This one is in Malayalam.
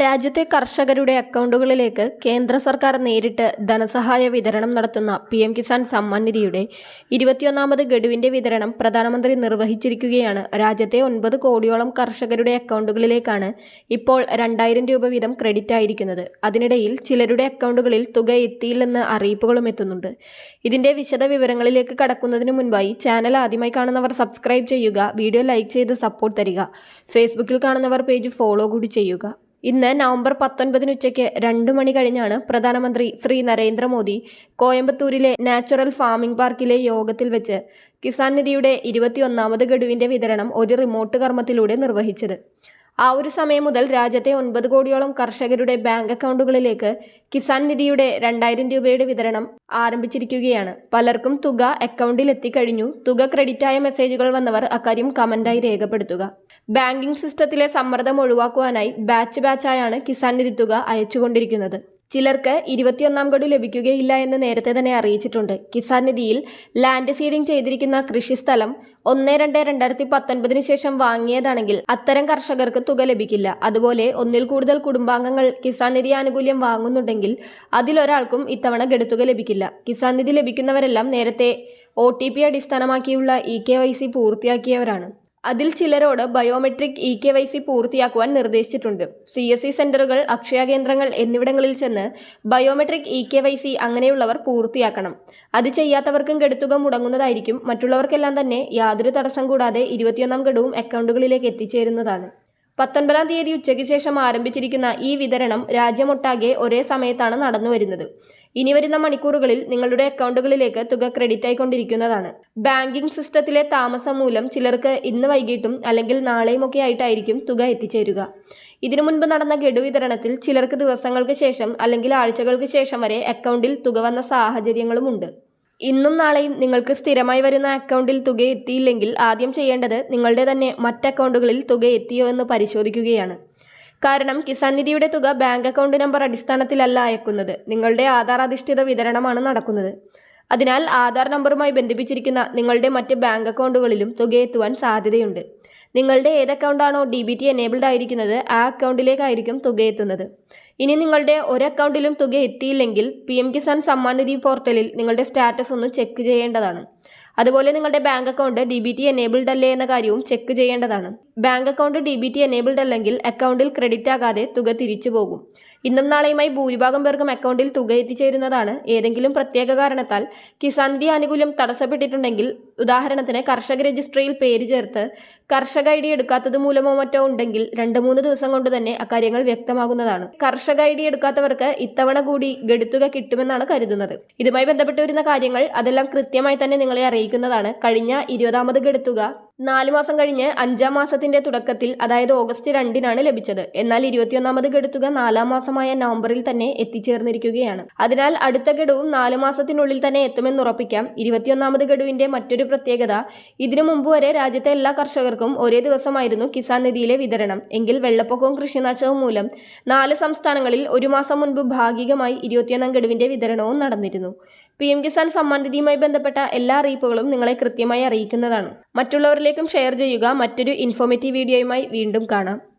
രാജ്യത്തെ കർഷകരുടെ അക്കൗണ്ടുകളിലേക്ക് കേന്ദ്ര സർക്കാർ നേരിട്ട് ധനസഹായ വിതരണം നടത്തുന്ന പി എം കിസാൻ സമ്മാൻ നിധിയുടെ ഇരുപത്തിയൊന്നാമത് ഗഡുവിന്റെ വിതരണം പ്രധാനമന്ത്രി നിർവഹിച്ചിരിക്കുകയാണ്. രാജ്യത്തെ ഒൻപത് കോടിയോളം കർഷകരുടെ അക്കൗണ്ടുകളിലേക്കാണ് ഇപ്പോൾ രണ്ടായിരം രൂപ വീതം ക്രെഡിറ്റ് ആയിരിക്കുന്നത്. അതിനിടയിൽ ചിലരുടെ അക്കൗണ്ടുകളിൽ തുക എത്തിയില്ലെന്ന് അറിയിപ്പുകളും എത്തുന്നുണ്ട്. ഇതിന്റെ വിശദ വിവരങ്ങളിലേക്ക് കടക്കുന്നതിന് മുൻപായി ചാനൽ ആദ്യമായി കാണുന്നവർ സബ്സ്ക്രൈബ് ചെയ്യുക വീഡിയോ ലൈക്ക് ചെയ്ത് സപ്പോർട്ട് തരിക. ഫേസ്ബുക്കിൽ കാണുന്നവർ പേജ് ഫോളോ കൂടി ചെയ്യുക. ഇന്ന് നവംബർ പത്തൊൻപതിന് ഉച്ചയ്ക്ക് രണ്ട് മണി കഴിഞ്ഞാണ് പ്രധാനമന്ത്രി ശ്രീ നരേന്ദ്രമോദി കോയമ്പത്തൂരിലെ നാച്ചുറൽ ഫാമിംഗ് പാർക്കിലെ യോഗത്തിൽ വെച്ച് കിസാൻ നിധിയുടെ ഇരുപത്തിയൊന്നാമത് ഗഡുവിന്റെ വിതരണം ഒരു റിമോട്ട് കർമ്മത്തിലൂടെ നിർവഹിച്ചത്. ആ ഒരു സമയം മുതൽ രാജ്യത്തെ ഒൻപത് കോടിയോളം കർഷകരുടെ ബാങ്ക് അക്കൗണ്ടുകളിലേക്ക് കിസാൻ നിധിയുടെ രണ്ടായിരം രൂപയുടെ വിതരണം ആരംഭിച്ചിരിക്കുകയാണ്. പലർക്കും തുക അക്കൗണ്ടിൽ എത്തിക്കഴിഞ്ഞു തുക ക്രെഡിറ്റായ മെസ്സേജുകൾ വന്നവർ അക്കാര്യം കമന്റായി രേഖപ്പെടുത്തുക. ബാങ്കിംഗ് സിസ്റ്റത്തിലെ സമ്മർദ്ദം ഒഴിവാക്കുവാനായി ബാച്ച് ബാച്ചായാണ് കിസാൻ നിധി തുക അയച്ചുകൊണ്ടിരിക്കുന്നത്. ചിലർക്ക് ഇരുപത്തിയൊന്നാം ഗഡു ലഭിക്കുകയില്ല എന്ന് നേരത്തെ തന്നെ അറിയിച്ചിട്ടുണ്ട്. കിസാൻ നിധിയിൽ ലാൻഡ് സീഡിംഗ് ചെയ്തിരിക്കുന്ന കൃഷിസ്ഥലം ഒന്ന് രണ്ട് രണ്ടായിരത്തി പത്തൊൻപതിന് ശേഷം വാങ്ങിയതാണെങ്കിൽ അത്തരം കർഷകർക്ക് തുക ലഭിക്കില്ല. അതുപോലെ ഒന്നിൽ കൂടുതൽ കുടുംബാംഗങ്ങൾ കിസാൻ നിധി ആനുകൂല്യം വാങ്ങുന്നുണ്ടെങ്കിൽ അതിലൊരാൾക്കും ഇത്തവണ ഗഡുത്തുക ലഭിക്കില്ല. കിസാൻ നിധി ലഭിക്കുന്നവരെല്ലാം നേരത്തെ ഒ ടി പി അടിസ്ഥാനമാക്കിയുള്ള ഇ കെ വൈ സി പൂർത്തിയാക്കിയവരാണ്. അതിൽ ചിലരോട് biometric e K Y C പൂർത്തിയാക്കുവാൻ നിർദ്ദേശിച്ചിട്ടുണ്ട്. സി എസ് സി സെന്ററുകൾ അക്ഷയ കേന്ദ്രങ്ങൾ എന്നിവിടങ്ങളിൽ ചെന്ന് biometric e K Y C അങ്ങനെയുള്ളവർ പൂർത്തിയാക്കണം. അത് ചെയ്യാത്തവർക്കും ഗഡുത്തുക മുടങ്ങുന്നതായിരിക്കും. മറ്റുള്ളവർക്കെല്ലാം തന്നെ യാതൊരു തടസ്സം കൂടാതെ ഇരുപത്തിയൊന്നാം ഗഡുവും അക്കൗണ്ടുകളിലേക്ക് എത്തിച്ചേരുന്നതാണ്. പത്തൊൻപതാം തീയതി ഉച്ചയ്ക്ക് ശേഷം ആരംഭിച്ചിരിക്കുന്ന ഈ വിതരണം രാജ്യമൊട്ടാകെ ഒരേ സമയത്താണ് നടന്നുവരുന്നത്. ഇനി വരുന്ന മണിക്കൂറുകളിൽ നിങ്ങളുടെ അക്കൗണ്ടുകളിലേക്ക് തുക ക്രെഡിറ്റ് ആയിക്കൊണ്ടിരിക്കുന്നതാണ്. ബാങ്കിംഗ് സിസ്റ്റത്തിലെ താമസം മൂലം ചിലർക്ക് ഇന്ന് വൈകിട്ടും അല്ലെങ്കിൽ നാളെയുമൊക്കെ ആയിട്ടായിരിക്കും തുക എത്തിച്ചേരുക. ഇതിനു മുൻപ് നടന്ന ഗഡു വിതരണത്തിൽ ചിലർക്ക് ദിവസങ്ങൾക്ക് ശേഷം അല്ലെങ്കിൽ ആഴ്ചകൾക്ക് ശേഷം വരെ അക്കൗണ്ടിൽ തുക വന്ന സാഹചര്യങ്ങളുമുണ്ട് ഇന്നും നാളെയും നിങ്ങൾക്ക് സ്ഥിരമായി വരുന്ന അക്കൗണ്ടിൽ തുക എത്തിയില്ലെങ്കിൽ ആദ്യം ചെയ്യേണ്ടത് നിങ്ങളുടെ തന്നെ മറ്റ് അക്കൗണ്ടുകളിൽ തുക എത്തിയോ എന്ന് പരിശോധിക്കുകയാണ്. കാരണം കിസാൻ നിധിയുടെ തുക ബാങ്ക് അക്കൗണ്ട് നമ്പർ അടിസ്ഥാനത്തിലല്ല അയക്കുന്നത്. നിങ്ങളുടെ ആധാർ അധിഷ്ഠിത വിതരണമാണ് നടക്കുന്നത്. അതിനാൽ ആധാർ നമ്പറുമായി ബന്ധിപ്പിച്ചിരിക്കുന്ന നിങ്ങളുടെ മറ്റ് ബാങ്ക് അക്കൗണ്ടുകളിലും തുകയെത്തുവാൻ സാധ്യതയുണ്ട്. നിങ്ങളുടെ ഏത് അക്കൗണ്ടാണോ ഡി ബി ടി എനേബിൾഡ് ആയിരിക്കുന്നത് ആ അക്കൗണ്ടിലേക്കായിരിക്കും തുക എത്തുന്നത്. ഇനി നിങ്ങളുടെ ഒരു അക്കൗണ്ടിലും തുക എത്തിയില്ലെങ്കിൽ പി എം കിസാൻ സമ്മാൻ നിധി പോർട്ടലിൽ നിങ്ങളുടെ സ്റ്റാറ്റസ് ഒന്ന് ചെക്ക് ചെയ്യേണ്ടതാണ്. അതുപോലെ നിങ്ങളുടെ bank account D B T enabled അല്ലേ എന്ന കാര്യവും ചെക്ക് ചെയ്യേണ്ടതാണ്. Bank account D B T enabled അല്ലെങ്കിൽ അക്കൗണ്ടിൽ ക്രെഡിറ്റ് ആകാതെ തുക തിരിച്ചു പോകും. ഇന്നും നാളെയുമായി ഭൂരിഭാഗം പേർക്കും അക്കൗണ്ടിൽ തുക എത്തിച്ചേരുന്നതാണ്. ഏതെങ്കിലും പ്രത്യേക കാരണത്താൽ കിസാൻ നിധി ആനുകൂല്യം തടസ്സപ്പെട്ടിട്ടുണ്ടെങ്കിൽ ഉദാഹരണത്തിന് കർഷക രജിസ്ട്രിയിൽ പേര് ചേർത്ത് കർഷക ഐ ഡി എടുക്കാത്തത് മൂലമോ മറ്റോ ഉണ്ടെങ്കിൽ രണ്ട് മൂന്ന് ദിവസം കൊണ്ട് തന്നെ അക്കാര്യങ്ങൾ വ്യക്തമാകുന്നതാണ്. കർഷക ഐ ഡി എടുക്കാത്തവർക്ക് ഇത്തവണ കൂടി ഗഡുത്തുക കിട്ടുമെന്നാണ് കരുതുന്നത്. ഇതുമായി ബന്ധപ്പെട്ട് വരുന്ന കാര്യങ്ങൾ അതെല്ലാം കൃത്യമായി തന്നെ നിങ്ങളെ അറിയിക്കുന്നതാണ്. കഴിഞ്ഞ ഇരുപതാമത് ഗഡുത്തുക നാല് മാസം കഴിഞ്ഞ് അഞ്ചാം മാസത്തിന്റെ തുടക്കത്തിൽ അതായത് ഓഗസ്റ്റ് രണ്ടിനാണ് ലഭിച്ചത്. എന്നാൽ ഇരുപത്തിയൊന്നാമത് ഗഡുത്തുക നാലാം മാസമായ നവംബറിൽ തന്നെ എത്തിച്ചേർന്നിരിക്കുകയാണ്. അതിനാൽ അടുത്ത ഗഡുവും നാല് മാസത്തിനുള്ളിൽ തന്നെ എത്തുമെന്ന് ഉറപ്പിക്കാം ഇരുപത്തിയൊന്നാമത് ഗഡുവിന്റെ മറ്റൊരു പ്രത്യേകത. ഇതിനു മുമ്പ് വരെ രാജ്യത്തെ എല്ലാ കർഷകർക്കും ഒരേ ദിവസമായിരുന്നു കിസാൻ നിധിയിലെ വിതരണം. എങ്കിൽ വെള്ളപ്പൊക്കവും കൃഷിനാശവും മൂലം നാല് സംസ്ഥാനങ്ങളിൽ ഒരു മാസം മുൻപ് ഭാഗികമായി ഇരുപത്തിയൊന്നാം ഗഡുവിന്റെ വിതരണവും നടന്നിരുന്നു. പി എം കിസാൻ സമ്മാൻ നിധിയുമായി ബന്ധപ്പെട്ട എല്ലാ അറിയിപ്പുകളും നിങ്ങളെ കൃത്യമായി അറിയിക്കുന്നതാണ്. മറ്റുള്ളവരിലേക്കും ഷെയർ ചെയ്യുക. മറ്റൊരു ഇൻഫോർമേറ്റീവ് വീഡിയോയുമായി വീണ്ടും കാണാം.